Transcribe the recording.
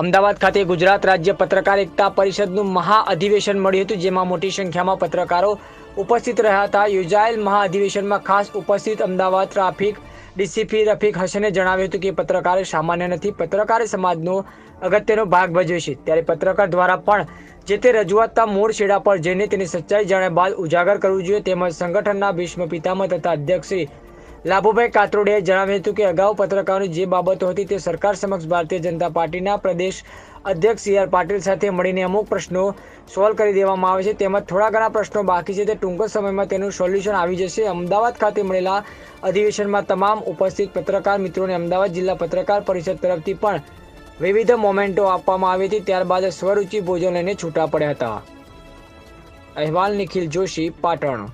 અમદાવાદ ખાતે ગુજરાત રાજ્ય પત્રકાર એકતા પરિષદનું મહા અધિવેશન મળ્યું હતું, જેમાં મોટી સંખ્યામાં પત્રકારો ઉપસ્થિત રહ્યા હતા. યોજાયેલ મહા અધિવેશનમાં ખાસ ઉપસ્થિત અમદાવાદ ટ્રાફિક ડીસીપી રફીક હસને જણાવ્યું હતું કે પત્રકાર સામાન્ય નથી, પત્રકાર સમાજનો અગત્યનો ભાગ ભજવે છે. ત્યારે પત્રકાર દ્વારા પણ જે તે રજૂઆતના મૂળ છેડા પર જઈને તેની સચ્ચાઈ જાણ્યા બાદ ઉજાગર કરવું જોઈએ. તેમજ સંગઠનના ભીષ્મ પિતામહ તથા અધ્યક્ષ લાભુભાઈ કાતરોડિયાએ જણાવ્યું હતું કે અગાઉ પત્રકારોની જે બાબતો હતી તે સરકાર સમક્ષ ભારતીય જનતા પાર્ટીના પ્રદેશ અધ્યક્ષ સી આર પાટીલ સાથે મળીને અમુક પ્રશ્નો સોલ્વ કરી દેવામાં આવે છે. તેમજ થોડા ઘણા પ્રશ્નો બાકી છે. તે ટૂંક સમયમાં તેનું સોલ્યુશન આવી જશે. અમદાવાદ ખાતે મળેલા અધિવેશનમાં તમામ ઉપસ્થિત પત્રકાર મિત્રોને અમદાવાદ જિલ્લા પત્રકાર પરિષદ તરફથી પણ વિવિધ મોમેન્ટો આપવામાં આવી હતી. ત્યારબાદ સ્વરૂચિ ભોજન લઈને છૂટા પડ્યા હતા. અહેવાલ નિખિલ જોશી, પાટણ.